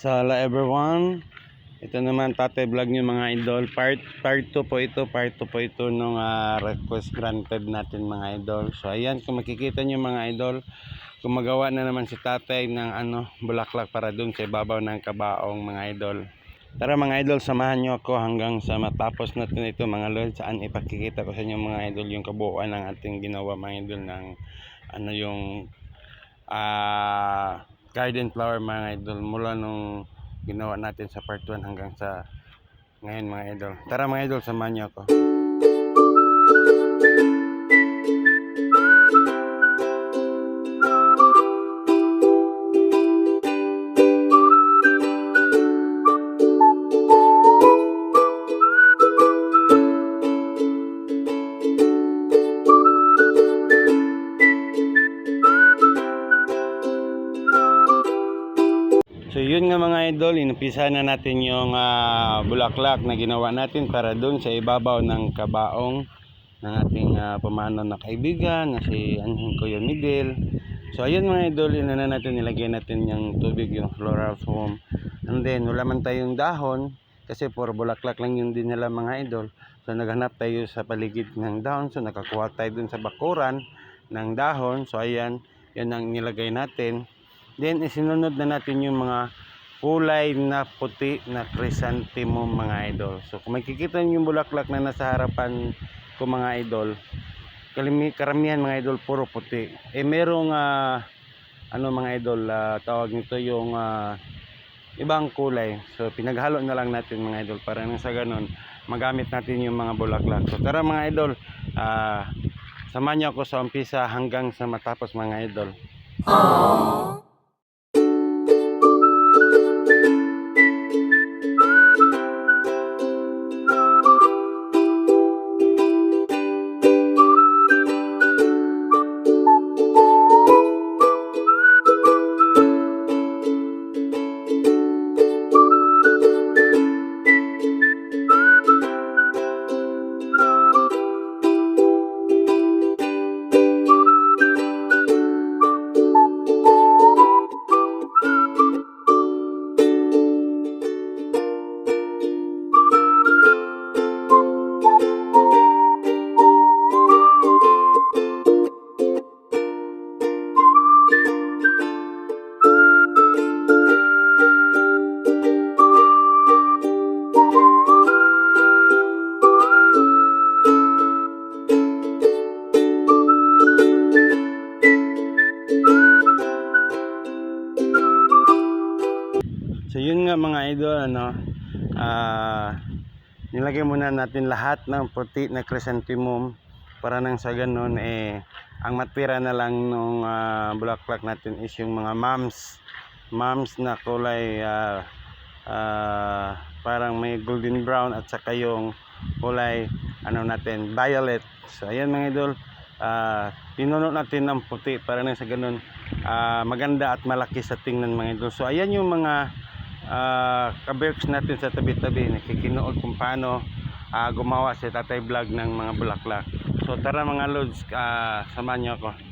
So hello everyone. Ito naman Tatay Vlog nyo mga idol. Part part 2 po ito. Part 2 po ito nung ah, request granted natin mga idol. So ayan kung makikita nyo mga idol. Gumagawa na naman si Tatay ng ano bulaklak para dun sa ibabaw ng kabaong mga idol. Tara mga idol, samahan nyo ako hanggang sa matapos natin ito mga lord. Saan ipakikita ko sa inyo mga idol yung kabuuan ng ating ginawa mga idol ng ano yung ah garden flower mga idol mula nung ginawa natin sa part 1 hanggang sa ngayon mga idol. Tara mga idol, samahan niyo ako. So yun nga mga idol, inumpisa na natin yung ah, bulaklak na ginawa natin para doon sa ibabaw ng kabaong ng ating ah, pamano na kaibigan na si Anhing Kuya Miguel. So ayun mga idol, yun na natin nilagay natin yung tubig, yung floral foam. And then wala man tayong dahon kasi puro bulaklak lang yung dinala mga idol. So naghanap tayo sa paligid ng dahon. So nakakuha tayo dun sa bakuran ng dahon. So ayan, yan ang nilagay natin. Then isinunod na natin yung mga kulay na puti na chrysanthemum mga idol. So kung makikita niyo yung bulaklak na nasa harapan ko mga idol, karamihan mga idol puro puti. Eh merong ah, ano mga idol, ah, tawag nito yung ah, ibang kulay. So pinaghalo na lang natin mga idol para nang sa ganun magamit natin yung mga bulaklak. So tara mga idol, ah samahan niyo ako sa umpisa hanggang sa matapos mga idol. So yun nga mga idol ano ah nilagay muna natin lahat ng puti na chrysanthemum para nang sa ganun eh ang matira na lang nung ah, bulaklak natin is yung mga mums. Mums na kulay ah, ah, parang may golden brown at saka yung kulay ano natin violet. So ayan mga idol pinuno natin ng puti para nang sa ganun ah, maganda at malaki sa tingnan mga idol. So ayan yung mga uh, kaberks natin sa tabi-tabi. Nakikinood kung paano ah, gumawa si Tatay Vlog ng mga bulaklak. So tara mga lods uh, samahan niyo ako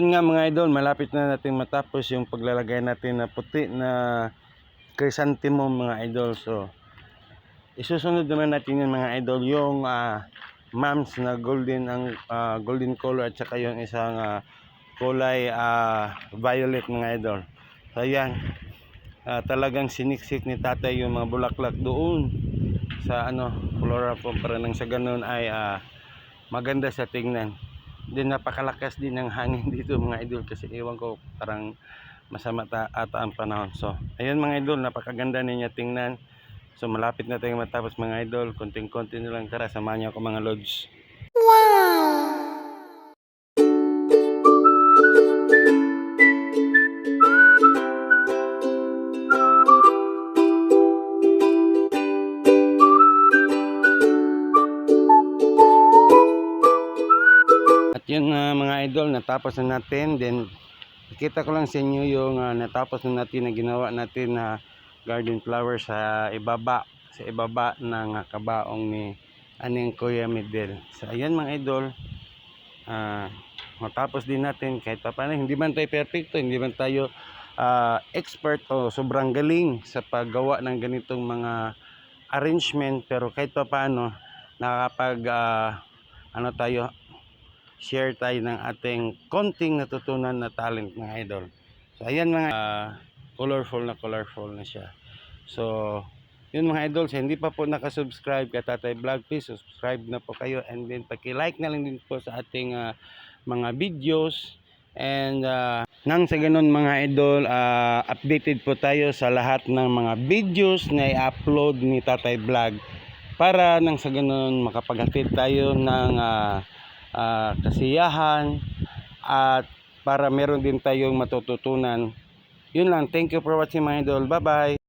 yun nga mga idol, malapit na natin matapos yung paglalagay natin na puti na chrysanthemum mga idol. So, isusunod naman natin yung mga idol, yung ah, mams na golden ang ah, golden color at saka yung isang ah, kulay ah, violet mga idol. So, ayan. Ah, talagang siniksik ni tatay yung mga bulaklak doon sa ano, flora po para nang sa ganun ay ah, maganda sa tingnan. Din napakalakas din ng hangin dito mga idol kasi ewan ko parang masama ta ata ang panahon. So, ayun mga idol, napakaganda niya tingnan. So, malapit na tayong matapos mga idol. Konting-konti na lang. Tara, samahan niyo ako mga lods. Yun nga mga idol, natapos na natin. Then, Kita ko lang sa inyo yung ah, natapos na natin na ginawa natin na garden flower sa ibaba sa ibaba ng ah, kabaong ni aning Kuya Midel. So ayan mga idol. ah matapos din natin kahit pa paano hindi man tayo perfecto, hindi man tayo ah, expert o sobrang galing sa paggawa ng ganitong mga arrangement pero kahit pa paano nakakapag ah, ano tayo share tayo ng ating konting natutunan na talent mga idol. So ayan mga ah, colorful na colorful na siya. So yun mga idol, sa hindi pa po nakasubscribe ka Tatay Vlog, please subscribe na po kayo and then paki-like na lang din po sa ating ah, mga videos and ah, nang sa ganun mga idol, ah, updated po tayo sa lahat ng mga videos na i-upload ni Tatay Vlog para nang sa ganun makapaghatid tayo ng ah, ah, kasiyahan at para meron din tayong matututunan. Yun lang. Thank you for watching mga idol. Bye-bye.